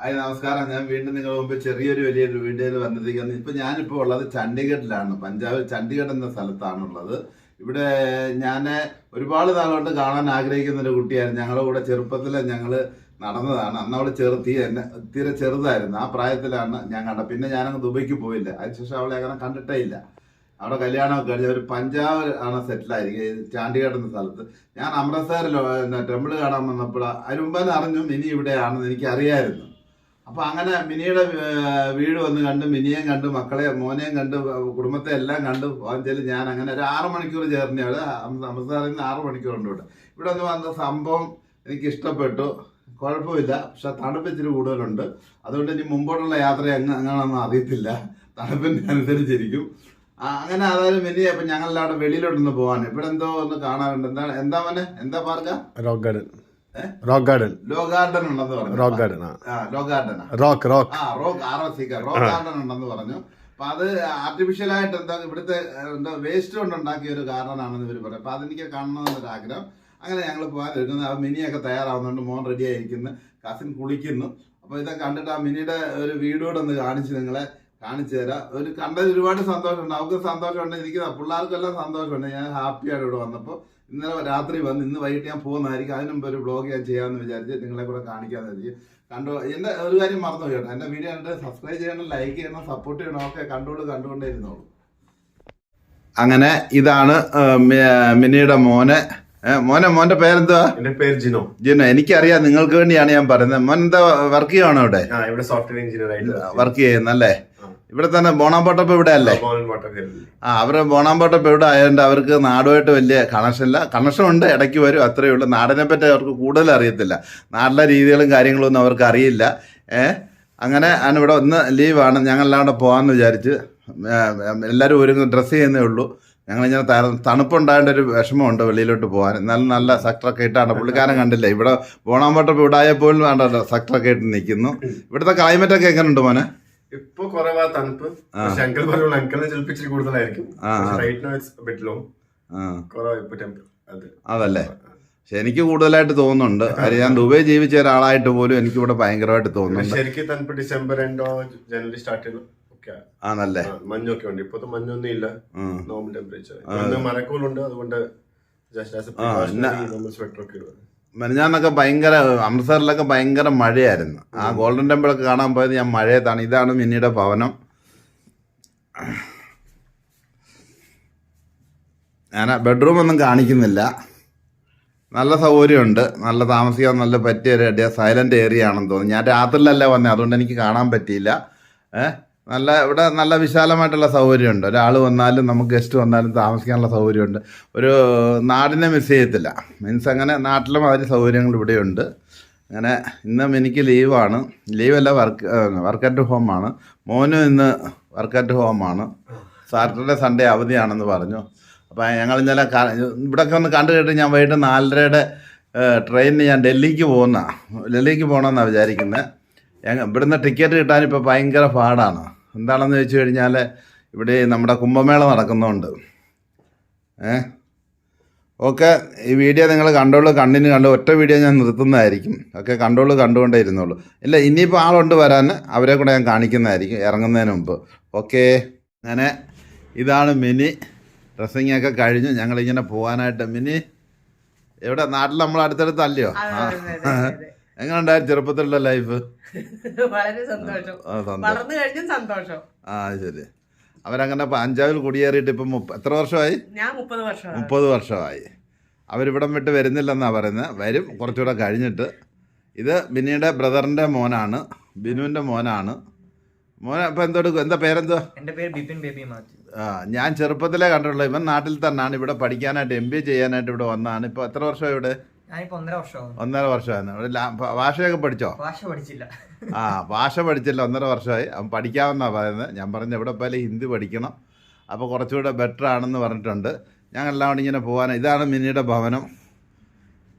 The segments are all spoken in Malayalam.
ഹായ് നമസ്കാരം. ഞാൻ വീണ്ടും നിങ്ങളുടെ മുമ്പ് ചെറിയൊരു വലിയൊരു വീഡിയോയിൽ വന്നിരിക്കുന്നത് ഇപ്പൊ ഞാനിപ്പോ ഉള്ളത് ചണ്ഡീഗഡിലാണ്. പഞ്ചാബിൽ ചണ്ഡീഗഡ് എന്ന സ്ഥലത്താണുള്ളത്. ഇവിടെ ഞാൻ ഒരുപാട് നാളുകൊണ്ട് കാണാൻ ആഗ്രഹിക്കുന്ന ഒരു കുട്ടിയായിരുന്നു. ഞങ്ങളുടെ കൂടെ ചെറുപ്പത്തിൽ ഞങ്ങൾ നടന്നതാണ്. അന്ന് അവൾ ചെറു തീ എന്നെ തീരെ ചെറുതായിരുന്നു. ആ പ്രായത്തിലാണ് ഞാൻ കണ്ടത്. പിന്നെ ഞാനങ്ങ് ദുബൈക്ക് പോയില്ല. അതിനുശേഷം അവളെ അങ്ങനെ കണ്ടിട്ടേ ഇല്ല. അവിടെ കല്യാണമൊക്കെ കഴിഞ്ഞ ഒരു പഞ്ചാബ് ആണ് സെറ്റിലായിരിക്കും ചാണ്ടിഗഡ് എന്ന സ്ഥലത്ത്. ഞാൻ അമൃത്സറിലോ ടെമ്പിൾ കാണാൻ വന്നപ്പോൾ അതിന് മുമ്പേ അറിഞ്ഞു ഇനി ഇവിടെയാണെന്ന് എനിക്ക് അറിയായിരുന്നു അപ്പൊ അങ്ങനെ മിനിയുടെ വീട് വന്ന് കണ്ട് മിനിയെയും കണ്ട് മക്കളെ മോനെയും കണ്ട് കുടുംബത്തെ എല്ലാം കണ്ട് പോകാൻ ഞാൻ അങ്ങനെ ഒരു ആറ് മണിക്കൂർ ചേർന്നയാണ് അമൃത്സറിൽ നിന്ന് ആറ് മണിക്കൂർ ഉണ്ട് ഇവിടെ. ഇവിടെ വന്ന് സംഭവം എനിക്ക് ഇഷ്ടപ്പെട്ടു. കുഴപ്പമില്ല. പക്ഷെ തണുപ്പ് ഇച്ചിരി കൂടുതലുണ്ട്. അതുകൊണ്ട് ഇനി മുമ്പോട്ടുള്ള യാത്ര എങ്ങനെ അങ്ങനെയൊന്നും അറിയത്തില്ല. തണുപ്പിന്റെ അനുസരിച്ചിരിക്കും. അങ്ങനെ അതായത് മിനി അപ്പം ഞങ്ങളവിടെ വെളിയിലോട്ടൊന്ന് പോകാൻ ഇവിടെ എന്തോ ഒന്ന് കാണാനുണ്ട്. എന്താണ് എന്താ മോനെ? എന്താ പാർക്ക? Rock garden? Rock garden low garden ഉണ്ടെന്ന് പറഞ്ഞു. റോക്ക് ഗാർഡൻ ലോ ഗാർഡനാ റോക്ക് റോക്ക് ആ. Rock R S rock garden ഉണ്ടെന്ന് പറഞ്ഞു. അപ്പൊ അത് ആർട്ടിഫിഷ്യൽ ആയിട്ട് എന്താ ഇവിടുത്തെ എന്താ വേസ്റ്റ് കൊണ്ട് ഉണ്ടാക്കിയ ഒരു ഗാർഡൻ ആണെന്ന് ഇവർ പറയും. അപ്പൊ അതെനിക്ക് കാണണമെന്നൊരു ആഗ്രഹം അങ്ങനെ ഞങ്ങൾ പോകാൻ എടുക്കുന്നു ആ മിനിയൊക്കെ തയ്യാറാവുന്നുണ്ട് മോൻ റെഡി ആയിരിക്കുന്നു. കസിൻ കുളിക്കുന്നു. അപ്പൊ ഇതൊക്കെ കണ്ടിട്ട് ആ മിനിയുടെ ഒരു വീഡിയോ ഒന്ന് കാണിച്ച് നിങ്ങളെ കാണിച്ചു തരാം. ഒരു കണ്ടത് ഒരുപാട് സന്തോഷമുണ്ട്. അവർക്ക് സന്തോഷമുണ്ട്. എനിക്ക് പിള്ളേർക്കെല്ലാം സന്തോഷമുണ്ട്. ഞാൻ ഹാപ്പിയായിട്ട് ഇവിടെ വന്നപ്പോൾ ഇന്നലെ രാത്രി വന്ന് ഇന്ന് വൈകിട്ട് ഞാൻ പോകുന്നതായിരിക്കും. അതിന് മുമ്പ് ഒരു ബ്ലോഗ് ഞാൻ ചെയ്യാമെന്ന് വിചാരിച്ച് നിങ്ങളെ കൂടെ കാണിക്കാമെന്ന് വിചാരിച്ച്. കണ്ടോ എന്റെ ഒരു കാര്യം മറന്നു കേട്ടോ. എന്റെ വീഡിയോ കണ്ടിട്ട് സബ്സ്ക്രൈബ് ചെയ്യണം ലൈക്ക് ചെയ്യണം സപ്പോർട്ട് ചെയ്യണം ഒക്കെ കണ്ടോളൂ കണ്ടുകൊണ്ടേ ഇരുന്നോളൂ. അങ്ങനെ ഇതാണ് മിനിയുടെ മോനെ. മോനെ മോന്റെ പേരെന്തുവാ? എന്റെ പേര് ജിനോ. ജിനോ എനിക്കറിയാം നിങ്ങൾക്ക് വേണ്ടിയാണ് ഞാൻ പറയുന്നത്. മോൻ എന്താ വർക്ക് ചെയ്യുവാണോ ഇവിടെ സോഫ്റ്റ്വെയർ എഞ്ചിനീയർ ആയിട്ട് വർക്ക് ചെയ്യുന്നല്ലേ. ഇവിടെ തന്നെ ബോണാമ്പോട്ടപ്പ് ഇവിടെ അല്ലേ. ആ അവരെ ബോണാമ്പോട്ടപ്പ് ഇവിടെ ആയതുകൊണ്ട് അവർക്ക് നാടുമായിട്ട് വലിയ കണക്ഷൻ ഇല്ല. കണക്ഷൻ ഉണ്ട് ഇടയ്ക്ക് വരും അത്രയേ ഉള്ളൂ. നാടിനെ പറ്റി അവർക്ക് കൂടുതൽ അറിയത്തില്ല. നാടിലെ രീതികളും കാര്യങ്ങളും ഒന്നും അവർക്ക് അറിയില്ല. ഏ അങ്ങനെ ആണ് ഇവിടെ ഒന്ന് ലീവാണ്. ഞങ്ങളെല്ലാം കൂടെ പോകാമെന്ന് വിചാരിച്ച് എല്ലാവരും ഒരുങ്ങി ഡ്രസ്സ് ചെയ്യുന്നേ ഉള്ളൂ. ഞങ്ങളിങ്ങനെ തര തണുപ്പുണ്ടായതിന്റെ ഒരു വിഷമമുണ്ട് വെളിയിലോട്ട് പോകാൻ നല്ല നല്ല സക്ടറൊക്കെ ഇട്ടാണ്. പുള്ളിക്കാരൻ കണ്ടില്ല? ഇവിടെ ബോണാമ്പോട്ടപ്പ് ഇവിടെ ആയപ്പോഴും വേണ്ട സക്ടറൊക്കെ ഇട്ട് നിൽക്കുന്നു. ഇവിടുത്തെ ക്ലൈമറ്റൊക്കെ എങ്ങനെയുണ്ട് മോനെ? ഇപ്പൊ കുറവാ തണുപ്പ്. പക്ഷെ അങ്കിൾ പറയുള്ളൂ അങ്കിളിനെ ചിലപ്പോൾ ഇച്ചിരി കൂടുതലായിരിക്കും. Right no it's bit low ആ. കുറവാ ഇപ്പൊ ടെമ്പർ അത്. അതല്ലേ? പക്ഷെ എനിക്ക് കൂടുതലായിട്ട് തോന്നുന്നുണ്ട്. അത് ഞാൻ ദുബൈ ജീവിച്ച ഒരാളായിട്ട് പോലും എനിക്ക് ഇവിടെ ഭയങ്കരമായിട്ട് തോന്നുന്നു ശരിക്കും തണുപ്പ് ഡിസംബർ എൻഡോ ജനുവരി സ്റ്റാർട്ട് ചെയ്തു ആണല്ലേ? മഞ്ഞൊക്കെ ഉണ്ട്. ഇപ്പൊ മഞ്ഞൊന്നും ഇല്ല. നോർമൽ ടെമ്പറേച്ചർ മരക്കൂലുണ്ട് അതുകൊണ്ട് ജസ്റ്റ് ആസ് സ്വെറ്റർ ഒക്കെ ഇടുക. മെനഞ്ഞാന്നൊക്കെ ഭയങ്കര അമൃത്സറിലൊക്കെ ഭയങ്കര മഴയായിരുന്നു. ആ ഗോൾഡൻ ടെമ്പിൾ ഒക്കെ കാണാൻ പോയത് ഞാൻ മഴയത്താണ്. ഇതാണ് മിന്നിയുടെ ഭവനം. ഞാൻ ബെഡ്റൂം ഒന്നും കാണിക്കുന്നില്ല. നല്ല സൗകര്യമുണ്ട്. നല്ല താമസിക്കാൻ നല്ല പറ്റിയ ഒരു സൈലന്റ് ഏരിയ ആണെന്ന് തോന്നുന്നു. ഞാൻ രാത്രിയിലല്ല വന്നത് അതുകൊണ്ട് എനിക്ക് കാണാൻ പറ്റിയില്ല. ഏഹ് നല്ല ഇവിടെ നല്ല വിശാലമായിട്ടുള്ള സൗകര്യമുണ്ട്. ഒരാൾ വന്നാലും നമുക്ക് ഗസ്റ്റ് വന്നാലും താമസിക്കാനുള്ള സൗകര്യമുണ്ട്. ഒരു നാടിനെ മിസ് ചെയ്യത്തില്ല. മീൻസ് അങ്ങനെ നാട്ടിലും അതിന് സൗകര്യങ്ങൾ ഇവിടെയുണ്ട്. അങ്ങനെ ഇന്നും എനിക്ക് ലീവാണ് ലീവല്ല വർക്ക് വർക്ക് അറ്റ് ഹോമാണ് മോനും ഇന്ന് വർക്ക് അറ്റ് ഹോമാണ് സാറ്റർഡേ സൺഡേ അവധിയാണെന്ന് പറഞ്ഞു. അപ്പോൾ ഞങ്ങൾ ഇന്നലെ ഇവിടെയൊക്കെ ഒന്ന് കണ്ടു കേട്ട് ഞാൻ വൈകിട്ട് നാലരയുടെ ട്രെയിനിന് ഞാൻ ഡൽഹിക്ക് പോകുന്ന ഡൽഹിക്ക് പോകണമെന്നാണ് വിചാരിക്കുന്നത് ഇവിടുന്ന് ടിക്കറ്റ് കിട്ടാൻ ഇപ്പോൾ ഭയങ്കര പാടാണ്. എന്താണെന്ന് ചോദിച്ചു കഴിഞ്ഞാൽ ഇവിടെ നമ്മുടെ കുംഭമേള നടക്കുന്നുണ്ട്. ഏ? ഓക്കെ ഈ വീഡിയോ നിങ്ങൾ കണ്ടോളൂ കണ്ണിന് കണ്ടു ഒറ്റ വീഡിയോ ഞാൻ നിർത്തുന്നതായിരിക്കും. ഒക്കെ കണ്ടോളൂ കണ്ടുകൊണ്ടേ ഇരുന്നോളൂ. ഇല്ല ഇനിയിപ്പോൾ ആളുണ്ട് വരാൻ അവരെ കൂടെ ഞാൻ കാണിക്കുന്നതായിരിക്കും ഇറങ്ങുന്നതിന് മുമ്പ്. ഓക്കെ. അങ്ങനെ ഇതാണ് മിനി. ഡ്രസ്സിങ് ഒക്കെ കഴിഞ്ഞു. ഞങ്ങളിങ്ങനെ പോകാനായിട്ട് മിനി എവിടെ? നാട്ടിൽ നമ്മൾ അടുത്തടുത്ത് എങ്ങനെ ഉണ്ടായിരുന്നു ചെറുപ്പത്തിലുള്ള ലൈഫ് വളരെ സന്തോഷം. ആ സന്തോഷം. വളർന്നു കഴിഞ്ഞും സന്തോഷം. ആ ശരി. അവരങ്ങനെ ഇപ്പം അഞ്ചാവിൽ കുടിയേറിയിട്ട് ഇപ്പം മുപ്പ എത്ര വർഷമായി? ഞാൻ മുപ്പത് വർഷം മുപ്പത് വർഷമായി. അവരിവിടം വിട്ട് വരുന്നില്ലെന്നാണ് പറയുന്നത് വരും കുറച്ചുകൂടെ കഴിഞ്ഞിട്ട്. ഇത് ബിനിയുടെ ബ്രദറിന്റെ മോനാണ്. ബിനുവിന്റെ മോനാണ്. മോനെ ഇപ്പം എന്തോട് എന്താ പേരെന്തോ എന്റെ പേര് ബിപിൻ ബേബി മാത്യു. ആ ഞാൻ ചെറുപ്പത്തിലേ കണ്ടിട്ടുള്ളൂ. ഇവൻ നാട്ടിൽ തന്നെയാണ് ഇവിടെ പഠിക്കാനായിട്ട് എം ബി എ ചെയ്യാനായിട്ട് ഇവിടെ വന്നതാണ്. ഇപ്പോൾ എത്ര വർഷമായി ഇവിടെ? ഒന്നര വർഷമായിരുന്നു. ഇവിടെ ഭാഷയൊക്കെ പഠിച്ചോ? ഭാഷ പഠിച്ചില്ല. ആ ഭാഷ പഠിച്ചില്ല. ഒന്നര വർഷമായി. അവൻ പഠിക്കാമെന്നാണ് പറയുന്നത്. ഞാൻ പറഞ്ഞു എവിടെ പോയാലും ഹിന്ദി പഠിക്കണം. അപ്പോൾ കുറച്ചുകൂടെ ബെറ്റർ ആണെന്ന് പറഞ്ഞിട്ടുണ്ട്. ഞങ്ങളെല്ലാം കൂടി ഇങ്ങനെ പോകാൻ ഇതാണ് മിനിയുടെ ഭവനം.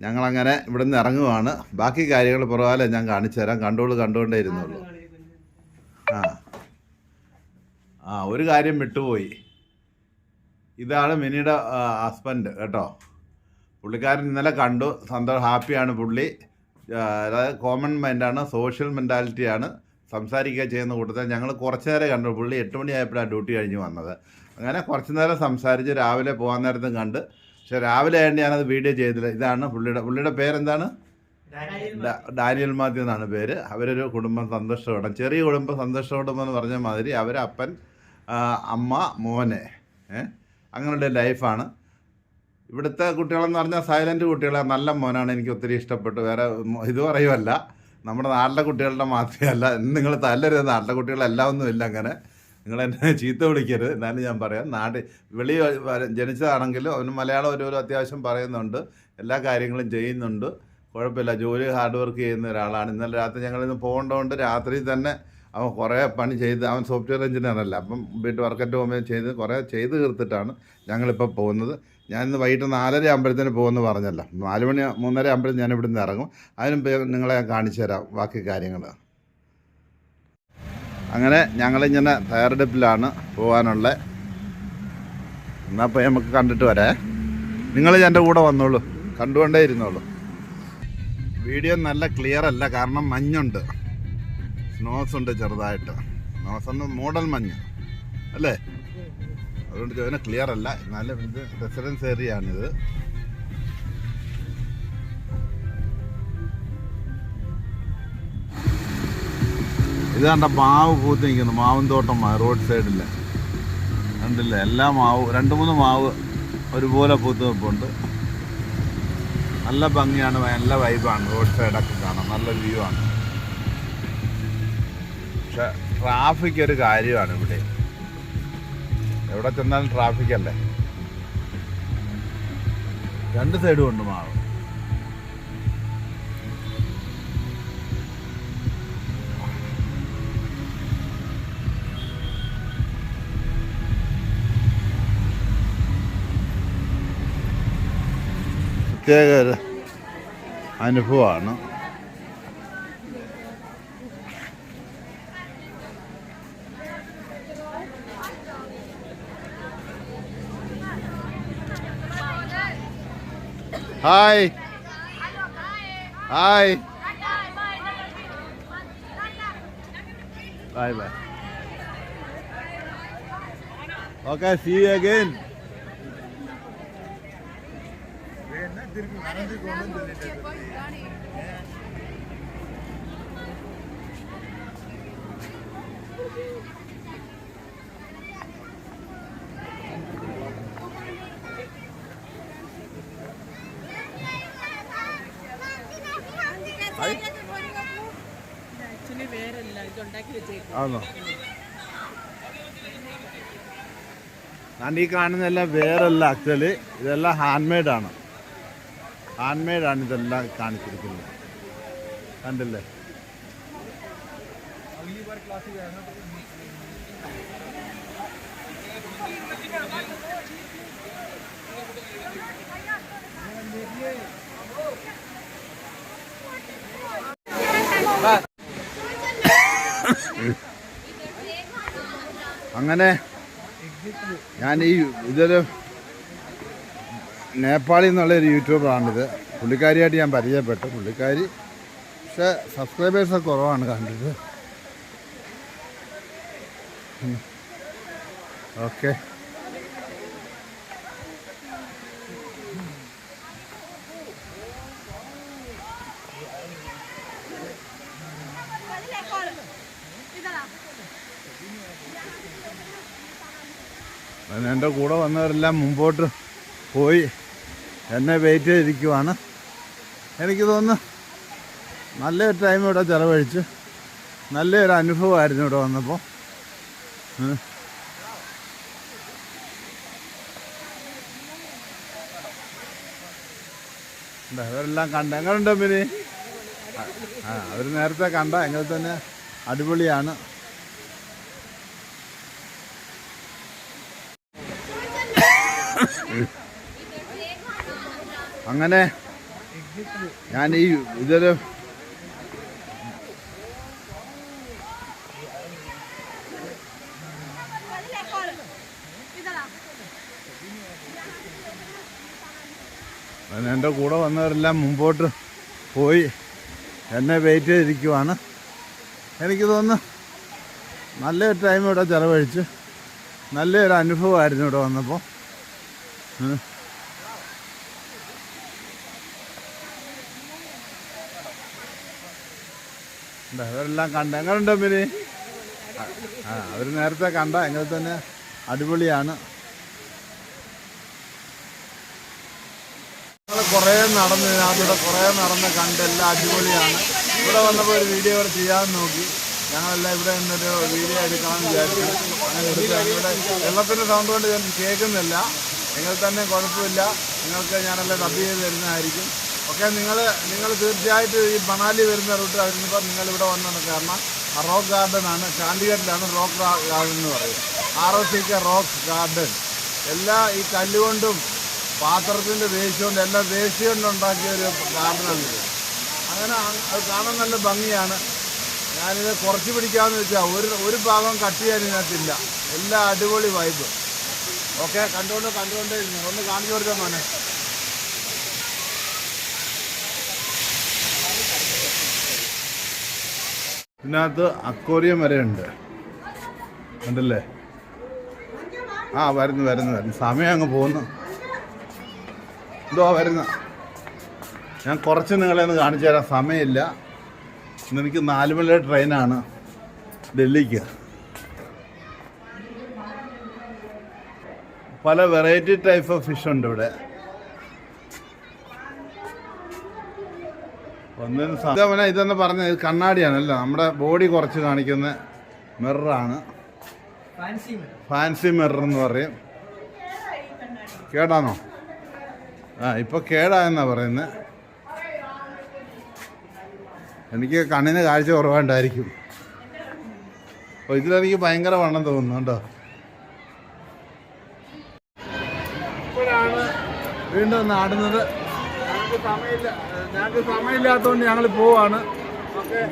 ഞങ്ങളങ്ങനെ ഇവിടെ നിന്ന് ഇറങ്ങുവാണ്. ബാക്കി കാര്യങ്ങൾ പുറകാലെ ഞാൻ കാണിച്ചു തരാം. കണ്ടോളൂ കണ്ടുകൊണ്ടേ ഇരുന്നുള്ളൂ. ആ. ആ ഒരു കാര്യം വിട്ടുപോയി. ഇതാണ് മിനിയുടെ ഹസ്ബൻഡ് കേട്ടോ? പുള്ളിക്കാരൻ ഇന്നലെ കണ്ടു. സന്തോഷം ഹാപ്പിയാണ് പുള്ളി. അതായത് കോമൺ മൈൻഡാണ് സോഷ്യൽ മെന്റാലിറ്റിയാണ് സംസാരിക്കുക ചെയ്യുന്ന കൂട്ടത്തിൽ ഞങ്ങൾ കുറച്ച് നേരം കണ്ടു. പുള്ളി എട്ട് മണിയായപ്പോഴാണ് ഡ്യൂട്ടി കഴിഞ്ഞ് വന്നത്. അങ്ങനെ കുറച്ച് നേരം സംസാരിച്ച് രാവിലെ പോകാൻ നേരത്തും കണ്ട്. പക്ഷെ രാവിലെ ആയതുകൊണ്ട് ഞാനത് വീഡിയോ ചെയ്തില്ല. ഇതാണ് പുള്ളിയുടെ പുള്ളിയുടെ പേരെന്താണ്? Daniel Mathew. എന്നാണ് പേര്. അവരൊരു കുടുംബം സന്തോഷത്തോടെ ചെറിയ കുടുംബം സന്തോഷത്തോടം എന്ന് പറഞ്ഞ മാതിരി അവരപ്പൻ അമ്മ മോനെ ഏഹ് അങ്ങനെയുള്ള ലൈഫാണ് ഇവിടുത്തെ കുട്ടികളെന്ന് പറഞ്ഞാൽ സൈലന്റ് കുട്ടികളെ. നല്ല മോനാണ്. എനിക്ക് ഒത്തിരി ഇഷ്ടപ്പെട്ടു. വേറെ ഇത് പറയുമല്ല നമ്മുടെ നാട്ടിലെ കുട്ടികളുടെ മാത്രമല്ല നിങ്ങൾ തല്ലരുത്. നാട്ടിലെ കുട്ടികളെല്ലാം ഒന്നും ഇല്ല അങ്ങനെ. നിങ്ങൾ എന്നെ ചീത്ത വിളിക്കരുത്. എന്നാലും ഞാൻ പറയാം. നാട് വെളി ജനിച്ചതാണെങ്കിലും അവന് മലയാളം ഓരോരോ അത്യാവശ്യം പറയുന്നുണ്ട്. എല്ലാ കാര്യങ്ങളും ചെയ്യുന്നുണ്ട്. കുഴപ്പമില്ല. ജോലി ഹാർഡ് വർക്ക് ചെയ്യുന്ന ഒരാളാണ്. ഇന്നലെ രാത്രി ഞങ്ങളിന്ന് പോകേണ്ടതുകൊണ്ട് രാത്രി തന്നെ അവൻ കുറേ പണി ചെയ്ത് അവൻ സോഫ്റ്റ്വെയർ എഞ്ചിനീയർ അല്ല അപ്പം വീട്ടിൽ വർക്കറ്റ് ഹോമിൽ ചെയ്ത് കുറേ ചെയ്ത് തീർത്തിട്ടാണ് ഞങ്ങളിപ്പോൾ പോകുന്നത്. ഞാൻ ഇന്ന് വൈകിട്ട് നാലര ആകുമ്പോഴത്തേന് പോകുമെന്ന് പറഞ്ഞല്ലോ. നാല് മണി മൂന്നര ആകുമ്പോഴത്തേന് ഞാൻ ഇവിടുന്ന് ഇറങ്ങും. അതിനും നിങ്ങളെ കാണിച്ചു തരാം ബാക്കി കാര്യങ്ങൾ. അങ്ങനെ ഞങ്ങളിങ്ങനെ തയ്യാറെടുപ്പിലാണ് പോകാനുള്ള. എന്നാൽ അപ്പോൾ നമുക്ക് കണ്ടിട്ട് വരേ. നിങ്ങൾ എന്റെ കൂടെ വന്നോളൂ. കണ്ടുകൊണ്ടേ ഇരുന്നോളൂ. വീഡിയോ നല്ല ക്ലിയർ അല്ല കാരണം മഞ്ഞുണ്ട്. സ്നോസ് ഉണ്ട് ചെറുതായിട്ട്. സ്നോസ് ഒന്ന് മൂടൽ മഞ്ഞ്. അല്ലേ? അതുകൊണ്ട് ചോദിച്ചാൽ ക്ലിയർ അല്ല. എന്നാലും ഇത് റെസിഡൻസ് ഏരിയ ആണിത്. ഇത് കണ്ട മാവ് പൂത്ത് നിൽക്കുന്നു. മാവും തോട്ടം റോഡ് സൈഡിൽ കണ്ടില്ല? എല്ലാ മാവ് രണ്ട് മൂന്ന് മാവ് ഒരുപോലെ പൂത്ത് നിൽപ്പുണ്ട്. നല്ല ഭംഗിയാണ് നല്ല വൈബാണ് റോഡ് സൈഡൊക്കെ കാണാം നല്ല വ്യൂ ആണ്. പക്ഷെ ട്രാഫിക് ഒരു കാര്യമാണ് ഇവിടെ. എവിടെ ചെന്നാലും ട്രാഫിക് അല്ലേ രണ്ട് സൈഡും ഉണ്ട് മാവ്. പ്രത്യേക അനുഭവമാണ്. Hi. Hi. Bye bye. Okay, see you again. Yeah. ആണോ ഞാൻ ഈ കാണുന്നതെല്ലാം വേറല്ല ആക്ച്വലി ഇതെല്ലാം ഹാൻഡ് ആണ്. ഹാൻഡ് ആണ് ഇതെല്ലാം കാണിച്ചിരിക്കുന്നത്. കണ്ടില്ലേ? അങ്ങനെ ഞാൻ ഈ ഇതൊരു നേപ്പാളി എന്നുള്ളൊരു യൂട്യൂബറാണിത്. പുള്ളിക്കാരിയായിട്ട് ഞാൻ പരിചയപ്പെട്ടു. പുള്ളിക്കാരി പക്ഷേ സബ്സ്ക്രൈബേഴ്സൊക്കെ കുറവാണ് കണ്ടത് ഓക്കെ. എന്റെ കൂടെ വന്നവരെല്ലാം മുമ്പോട്ട് പോയി എന്നെ വെയിറ്റ് ചെയ്തിരിക്കുവാണ്. എനിക്ക് തോന്നുന്നു നല്ലൊരു ടൈം ഇവിടെ ചിലവഴിച്ച് നല്ലൊരു അനുഭവമായിരുന്നു ഇവിടെ വന്നപ്പോൾ അവരെല്ലാം കണ്ട. എങ്ങനെയുണ്ടോ പിന്നെ അവർ നേരത്തെ കണ്ട. എങ്ങനെ തന്നെ അടിപൊളിയാണ്. അങ്ങനെ ഞാൻ ഈ ഇതൊരു എന്റെ കൂടെ വന്നവരെല്ലാം മുമ്പോട്ട് പോയി എന്നെ വെയിറ്റ് ചെയ്തിരിക്കുവാണ്. എനിക്ക് തോന്നുന്നു നല്ലൊരു ടൈം ഇവിടെ ചിലവഴിച്ച് നല്ലൊരു അനുഭവമായിരുന്നു ഇവിടെ വന്നപ്പോൾ അവരെല്ലാം കണ്ട എങ്ങനെയുണ്ട് മിനി ആ അവർ നേരത്തെ കണ്ട എങ്കിൽ തന്നെ അടിപൊളിയാണ്. കുറേ നടന്ന് അതിവിടെ കുറേ നടന്ന് കണ്ട് എല്ലാം അടിപൊളിയാണ്. ഇവിടെ വന്നപ്പോൾ ഒരു വീഡിയോ ഇവിടെ ചെയ്യാൻ നോക്കി. ഞങ്ങളെല്ലാം ഇവിടെ നിന്നൊരു വീഡിയോ എടുക്കാൻ വിചാരിച്ചു. അങ്ങനെ എടുക്കുകയാണ് ഇവിടെ വെള്ളത്തിന്റെ സൗണ്ട് കൊണ്ട് ഞാൻ കേൾക്കുന്നില്ല. നിങ്ങൾ തന്നെ കുഴപ്പമില്ല. നിങ്ങൾക്ക് ഞാനെല്ലാം ഡബ് ചെയ്ത് തരുന്നതായിരിക്കും. ഓക്കെ നിങ്ങൾ നിങ്ങൾ തീർച്ചയായിട്ടും ഈ മണാലി വരുന്ന റൂട്ട് വരുമ്പോൾ നിങ്ങൾ ഇവിടെ വന്നാണ് കാരണം റോക്ക് ഗാർഡൻ ആണ്. ചാണ്ടിഗഡിലാണ് റോക്ക് ഗാർഡൻ എന്ന് പറയും R O C K rock garden എല്ലാ ഈ കല്ലുകൊണ്ടും പാത്രത്തിന്റെ വേസ്റ്റ് കൊണ്ട് എല്ലാം വേസ്റ്റ് കൊണ്ടുണ്ടാക്കിയ ഒരു ഗാർഡനാണ് ഇത്. അങ്ങനെ അത് കാണാൻ നല്ല ഭംഗിയാണ്. ഞാനിത് കുറച്ച് പിടിക്കാമെന്ന് വെച്ചാൽ ഒരു ഒരു ഭാഗം കട്ട് ചെയ്യാൻ ഇതിനകത്തില്ല. എല്ലാ അടിപൊളി വൈബ് ഓക്കെ കണ്ടുകൊണ്ട് കണ്ടുകൊണ്ടേ ഇരുന്നു. ഒന്ന് കാണിച്ചു കൊടുക്കാൻ മോനെ. ഇതിനകത്ത് അക്കോറിയം വരെ ഉണ്ട്. ഉണ്ടല്ലേ ആ വരുന്നു വരുന്നു വരുന്നു. സമയം അങ്ങ് പോകുന്നു എന്തോ വരുന്ന. ഞാൻ കുറച്ച് നിങ്ങളെ ഒന്ന് കാണിച്ചു തരാം സമയമില്ല. ഇന്ന് എനിക്ക് നാല് മണിയുടെ ട്രെയിനാണ് ഡൽഹിക്ക്. പല വെറൈറ്റി ടൈപ്പ് ഓഫ് ഫിഷ് ഉണ്ട് ഇവിടെ. ഒന്നിനും സ- ഇതവനെ ഇതെന്ന് പറഞ്ഞ ഇത് കണ്ണാടിയാണല്ലോ. നമ്മുടെ ബോഡി കുറച്ച് കാണിക്കുന്ന മിററാണ് ഫാൻസി മിറർ എന്ന് പറയും. കേടാണോ? ആ ഇപ്പൊ കേടായെന്നാ പറയുന്നത് എനിക്ക് കണ്ണിന് കാഴ്ച കുറവുണ്ടായിരിക്കും. അപ്പോൾ ഇതിലെനിക്ക് ഭയങ്കര വണ്ണം തോന്നുന്നു കേട്ടോ. വീണ്ടും നാടുന്നത്. ഞങ്ങൾക്ക് സമയമില്ല. സമയമില്ലാത്തതുകൊണ്ട് ഞങ്ങൾ പോവാണ്. ഓക്കെ.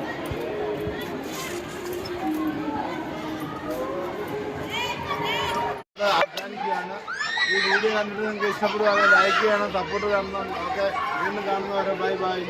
ഈ വീഡിയോ കണ്ടിട്ട് നിങ്ങൾക്ക് ഇഷ്ടപ്പെടുകയാണെങ്കിൽ ലൈക്ക് ചെയ്യണം സപ്പോർട്ട് ചെയ്യണം ഒക്കെ വീണ്ടും കാണുന്നവരെ ബൈ ബൈ.